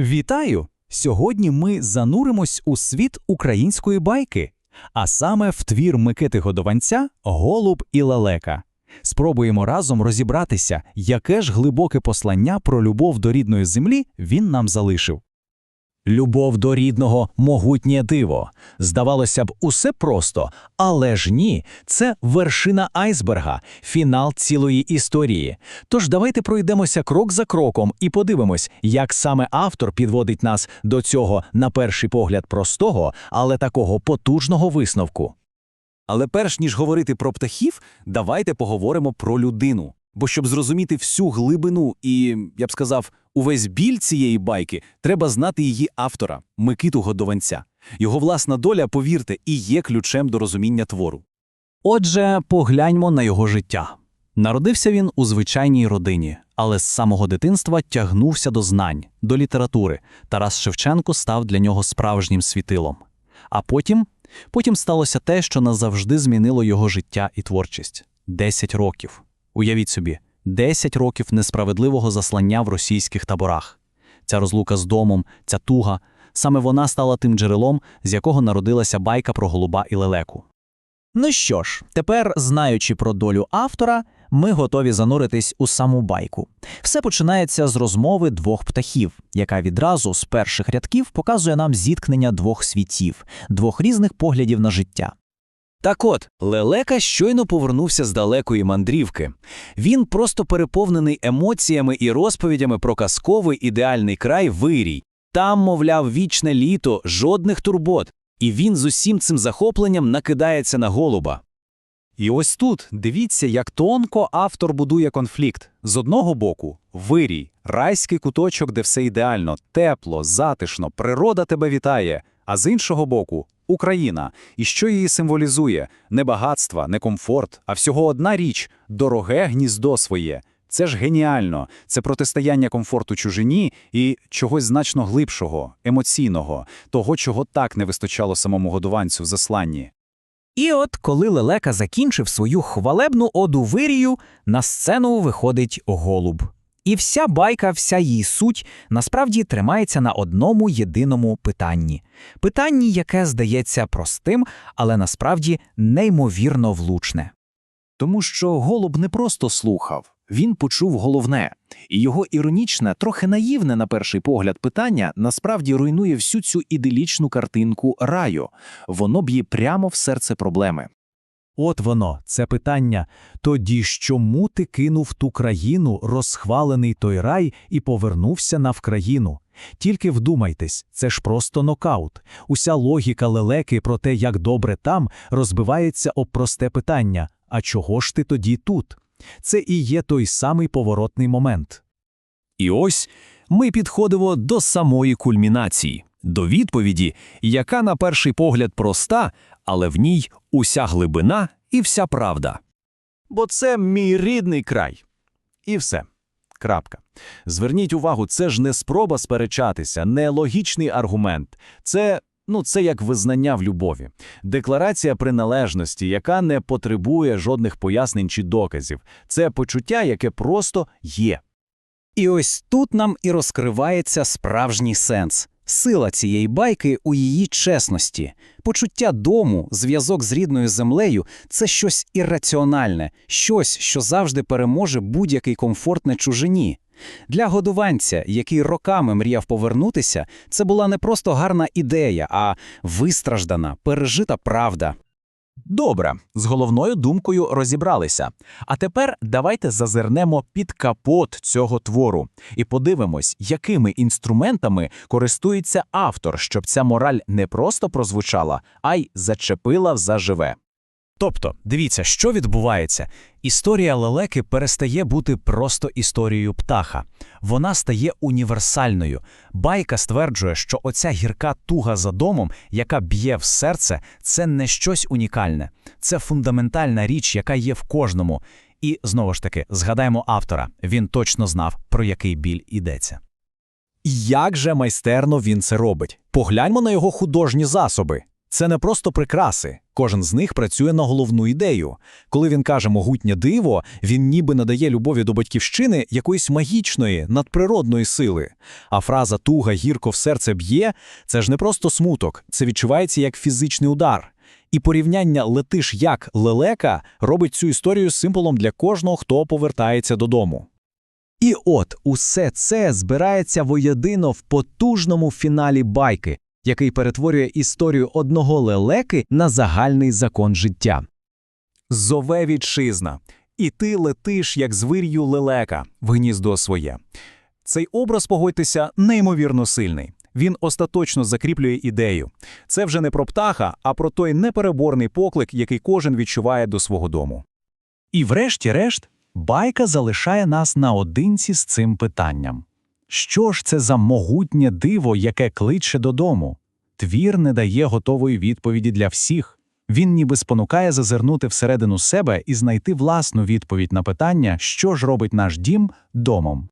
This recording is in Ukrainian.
Вітаю! Сьогодні ми зануримось у світ української байки, а саме в твір Микити Годованця Голуб і лелека. Спробуємо разом розібратися, яке ж глибоке послання про любов до рідної землі він нам залишив. Любов до рідного могутнє диво. Здавалося б, усе просто, але ж ні, це вершина айсберга, фінал цілої історії. Тож давайте пройдемося крок за кроком і подивимось, як саме автор підводить нас до цього, на перший погляд, простого, але такого потужного висновку. Але перш ніж говорити про птахів, давайте поговоримо про людину. Бо щоб зрозуміти всю глибину і, я б сказав, увесь біль цієї байки, треба знати її автора Микиту Годованця. Його власна доля, повірте, і є ключем до розуміння твору. Отже, погляньмо на його життя. Народився він у звичайній родині, але з самого дитинства тягнувся до знань, до літератури. Тарас Шевченко став для нього справжнім світилом. А потім, потім сталося те, що назавжди змінило його життя і творчість. Десять років. Уявіть собі, 10 років несправедливого заслання в російських таборах. Ця розлука з домом, ця туга, саме вона стала тим джерелом, з якого народилася байка про голуба і лелеку. Ну що ж, тепер, знаючи про долю автора, ми готові зануритись у саму байку. Все починається з розмови двох птахів, яка відразу з перших рядків показує нам зіткнення двох світів, двох різних поглядів на життя. Так от, Лелека щойно повернувся з далекої мандрівки. Він просто переповнений емоціями і розповідями про казковий ідеальний край вирій. Там, мовляв, вічне літо, жодних турбот. І він з усім цим захопленням накидається на голуба. І ось тут дивіться, як тонко автор будує конфлікт. З одного боку вирій, райський куточок, де все ідеально, тепло, затишно, природа тебе вітає, а з іншого боку Україна. І що її символізує? Не багатства, не комфорт, а всього одна річ дороге гніздо своє. Це ж геніально, це протистояння комфорту чужині і чогось значно глибшого, емоційного, того, чого так не вистачало самому годуванцю в засланні. І от, коли Лелека закінчив свою хвалебну оду вирію, на сцену виходить голуб. І вся байка, вся її суть насправді тримається на одному єдиному питанні. Питанні, яке здається простим, але насправді неймовірно влучне. Тому що голуб не просто слухав, він почув головне, і його іронічне, трохи наївне на перший погляд питання насправді руйнує всю цю іделічну картинку раю, воно б'є прямо в серце проблеми. От воно, це питання. Тоді чому ти кинув ту країну, розхвалений той рай, і повернувся на Вкраїну? Тільки вдумайтесь, це ж просто нокаут. Уся логіка лелеки про те, як добре там, розбивається об просте питання: а чого ж ти тоді тут? Це і є той самий поворотний момент. І ось ми підходимо до самої кульмінації, до відповіді, яка на перший погляд проста, але в ній уся глибина і вся правда. Бо це мій рідний край. І все. Крапка. Зверніть увагу, це ж не спроба сперечатися, не логічний аргумент. Це, ну, це як визнання в любові, декларація приналежності, яка не потребує жодних пояснень чи доказів. Це почуття, яке просто є. І ось тут нам і розкривається справжній сенс. Сила цієї байки у її чесності, почуття дому, зв'язок з рідною землею це щось ірраціональне, щось, що завжди переможе будь-який комфорт на чужині. Для годуванця, який роками мріяв повернутися, це була не просто гарна ідея, а вистраждана, пережита правда. Добре, з головною думкою розібралися. А тепер давайте зазирнемо під капот цього твору і подивимось, якими інструментами користується автор, щоб ця мораль не просто прозвучала, а й зачепила заживе. Тобто, дивіться, що відбувається. Історія лелеки перестає бути просто історією птаха. Вона стає універсальною. Байка стверджує, що оця гірка туга за домом, яка б'є в серце, це не щось унікальне, це фундаментальна річ, яка є в кожному. І знову ж таки, згадаємо автора, він точно знав, про який біль ідеться. Як же майстерно він це робить? Погляньмо на його художні засоби. Це не просто прикраси. Кожен з них працює на головну ідею. Коли він каже могутнє диво, він ніби надає любові до батьківщини якоїсь магічної, надприродної сили. А фраза туга гірко в серце б'є це ж не просто смуток, це відчувається як фізичний удар. І порівняння летиш як лелека робить цю історію символом для кожного, хто повертається додому. І от усе це збирається воєдино в потужному фіналі байки, який перетворює історію одного лелеки на загальний закон життя. Зове вітчизна, і ти летиш, як звир'ю лелека, в гніздо своє. Цей образ, погодьтеся, неймовірно сильний. Він остаточно закріплює ідею. Це вже не про птаха, а про той непереборний поклик, який кожен відчуває до свого дому. І врешті-решт, байка залишає нас наодинці з цим питанням. Що ж це за могутнє диво, яке кличе додому? Твір не дає готової відповіді для всіх. Він ніби спонукає зазирнути всередину себе і знайти власну відповідь на питання, що ж робить наш дім домом.